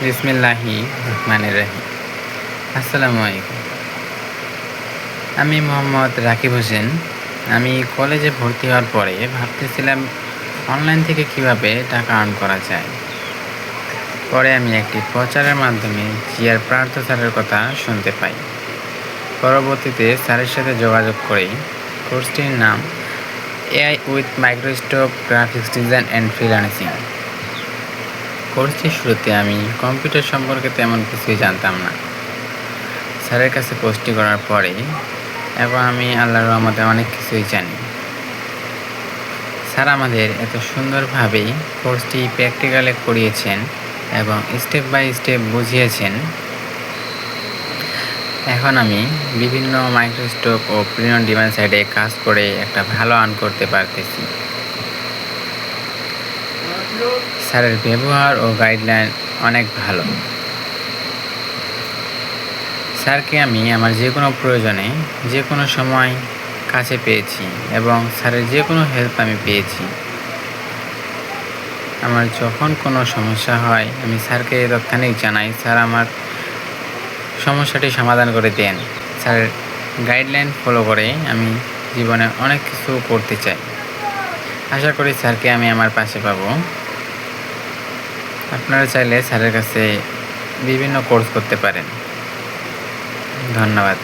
বিসমিল্লাহি রহমানির রাহিম। আসসালামু আলাইকুম। আমি মোহাম্মদ রাকিব হোসেন। আমি কলেজে ভর্তি হওয়ার পরে ভাবতেছিলাম অনলাইন থেকে কীভাবে টাকা আর্ন করা যায়। পরে আমি একটি প্রচারের মাধ্যমে জিয়ার প্রার্থ স্যারের কথা শুনতে পাই। পরবর্তীতে স্যারের সাথে যোগাযোগ করে কোর্সটির নাম AI with Microsoft graphics design and freelancing. কোর্সটির শুরুতে আমি কম্পিউটার সম্পর্কে তেমন কিছুই জানতাম না। স্যারের কাছে কোর্সটি করার পরে এবং আমি আল্লাহর রহমতে অনেক কিছুই জানি। স্যার আমাদের এত সুন্দরভাবেই কোর্সটি প্র্যাকটিক্যালে করিয়েছেন এবং স্টেপ বাই স্টেপ বুঝিয়েছেন। এখন আমি বিভিন্ন মাইক্রোস্টোপ ও প্রিয়ন ডিমান্ড সাইডে কাজ করে একটা ভালো আর্ন করতে পারতেছি। স্যারের ব্যবহার ও গাইডলাইন অনেক ভালো। স্যারকে আমি আমার যে কোনো প্রয়োজনে যে কোনো সময় কাছে পেয়েছি এবং স্যারের যে কোনো হেল্প আমি পেয়েছি। আমার যখন কোনো সমস্যা হয়, আমি স্যারকে তৎক্ষণিক জানাই, স্যার, আমার সমস্যাটি সমাধান করে দেন। স্যারের গাইডলাইন ফলো করে আমি জীবনে অনেক কিছু করতে চাই। আশা করি স্যারকে আমি আমার পাশে পাবো। আপনারা চাইলে স্যারের কাছে বিভিন্ন কোর্স করতে পারেন। ধন্যবাদ।